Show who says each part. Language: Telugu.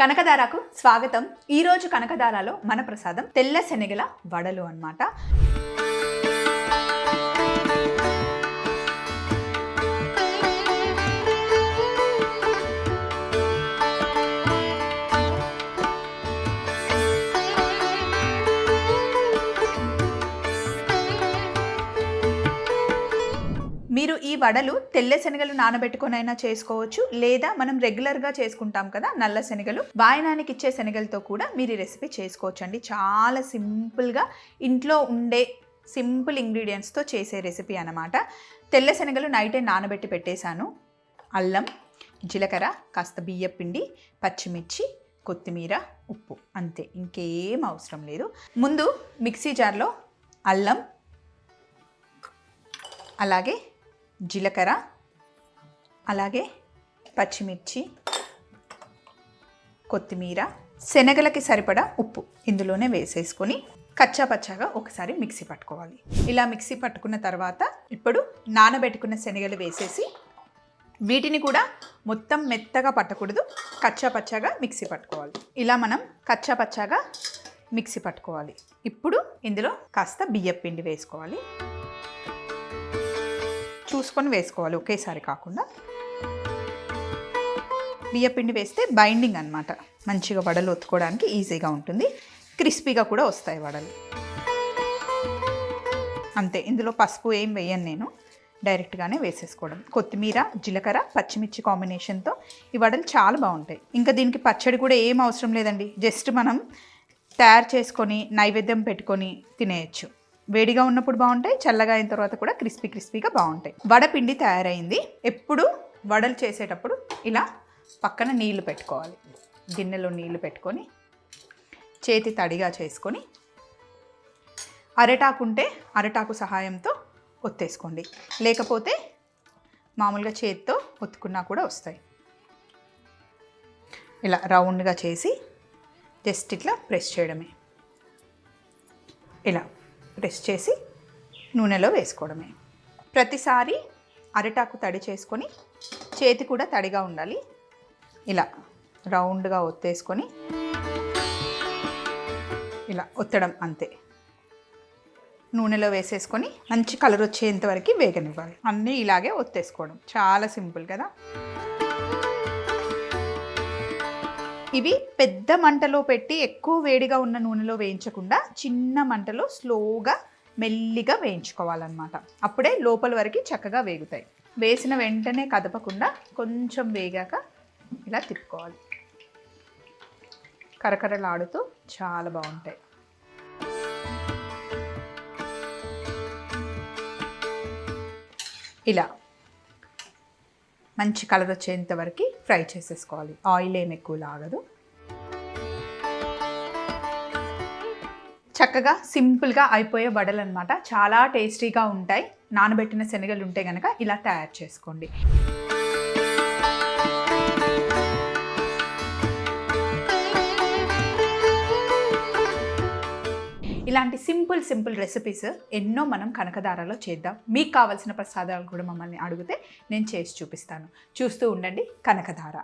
Speaker 1: కనకదారకు స్వాగతం. ఈరోజు కనకదారాలో మన ప్రసాదం తెల్ల శనగల వడలు అన్నమాట. మీరు ఈ వడలు తెల్ల శనగలు నానబెట్టుకొనైనా చేసుకోవచ్చు లేదా మనం రెగ్యులర్గా చేసుకుంటాం కదా నల్ల శనగలు వాయనానికి ఇచ్చే శనగలతో కూడా మీరు ఈ రెసిపీ చేసుకోవచ్చు అండి చాలా సింపుల్గా ఇంట్లో ఉండే సింపుల్ ఇంగ్రీడియంట్స్తో చేసే రెసిపీ అన్నమాట. తెల్ల శనగలు నైటే నానబెట్టి పెట్టేశాను. అల్లం జీలకర్ర కాస్త బియ్యపిండి పచ్చిమిర్చి కొత్తిమీర ఉప్పు అంతే. ఇంకేం అవసరం లేదు. ముందు మిక్సీ జార్లో అల్లం అలాగే జీలకర్ర అలాగే పచ్చిమిర్చి కొత్తిమీర శనగలకి సరిపడా ఉప్పు ఇందులోనే వేసేసుకొని కచ్చా పచ్చాగా ఒకసారి మిక్సీ పట్టుకోవాలి. ఇలా మిక్సీ పట్టుకున్న తర్వాత ఇప్పుడు నానబెట్టుకున్న శనగలు వేసేసి వీటిని కూడా మొత్తం మెత్తగా పట్టకూడదు కచ్చా పచ్చాగా మిక్సీ పట్టుకోవాలి. ఇలా మనం కచ్చా పచ్చాగా మిక్సీ పట్టుకోవాలి. ఇప్పుడు ఇందులో కాస్త బియ్యపిండి వేసుకోవాలి. చూసుకొని వేసుకోవాలి ఒకేసారి కాకుండా. బియ్యపిండి వేస్తే బైండింగ్ అన్నమాట. మంచిగా వడలు ఒత్తుకోవడానికి ఈజీగా ఉంటుంది. క్రిస్పీగా కూడా వస్తాయి వడలు. అంతే ఇందులో పసుపు ఏం వేయను నేను. డైరెక్ట్గానే వేసేసుకోవడం. కొత్తిమీర జీలకర్ర పచ్చిమిర్చి కాంబినేషన్తో ఈ వడలు చాలా బాగుంటాయి. ఇంకా దీనికి పచ్చడి కూడా ఏం అవసరం లేదండి. జస్ట్ మనం తయారు చేసుకొని నైవేద్యం పెట్టుకొని తినేయచ్చు. వేడిగా ఉన్నప్పుడు బాగుంటాయి చల్లగా అయిన తర్వాత కూడా క్రిస్పీ క్రిస్పీగా బాగుంటాయి. వడపిండి తయారైంది. ఎప్పుడు? వడలు చేసేటప్పుడు ఇలా పక్కన నీళ్ళు పెట్టుకోవాలి. గిన్నెలో నీళ్ళు పెట్టుకొని చేతి తడిగా చేసుకొని అరటాకు ఉంటే అరటాకు సహాయంతో ఒత్తేసుకోండి. లేకపోతే మామూలుగా చేతితో ఒత్తుకున్నా కూడా వస్తాయి. ఇలా రౌండ్గా చేసి జస్ట్ ఇట్లా ప్రెస్ చేయడమే. ఇలా ప్రెస్ చేసి నూనెలో వేసుకోవడమే. ప్రతిసారి అరిటాకు తడి చేసుకొని చేతి కూడా తడిగా ఉండాలి. ఇలా రౌండ్గా ఒత్తేసుకొని ఇలా ఒత్తడం అంతే. నూనెలో వేసేసుకొని మంచి కలర్ వచ్చేంత వరకు వేగనివ్వాలి. అన్నీ ఇలాగే ఒత్తేసుకోవడం. చాలా సింపుల్ కదా? ఇవి పెద్ద మంటలో పెట్టి ఎక్కువ వేడిగా ఉన్న నూనెలో వేయించకుండా చిన్న మంటలో స్లోగా మెల్లిగా వేయించుకోవాలన్నమాట. అప్పుడే లోపల వరకు చక్కగా వేగుతాయి. వేసిన వెంటనే కదపకుండా కొంచెం వేగాక ఇలా తిప్పుకోవాలి. కరకరలాడుతూ చాలా బాగుంటాయి. ఇలా మంచి కలర్ వచ్చేంత వరకు ఫ్రై చేసేసుకోవాలి. ఆయిల్ ఏమి ఎక్కువ లాగదు. చక్కగా సింపుల్గా అయిపోయే వడలు అనమాట చాలా టేస్టీగా ఉంటాయి. నానబెట్టిన శనగలు ఉంటే కనుక ఇలా తయారు చేసుకోండి. ఇలాంటి సింపుల్ సింపుల్ రెసిపీస్ ఎన్నో మనం కనకదారాలో చేద్దాం. మీకు కావాల్సిన ప్రసాదాలు కూడా మమ్మల్ని అడిగితే నేను చేసి చూపిస్తాను. చూస్తూ ఉండండి కనకధార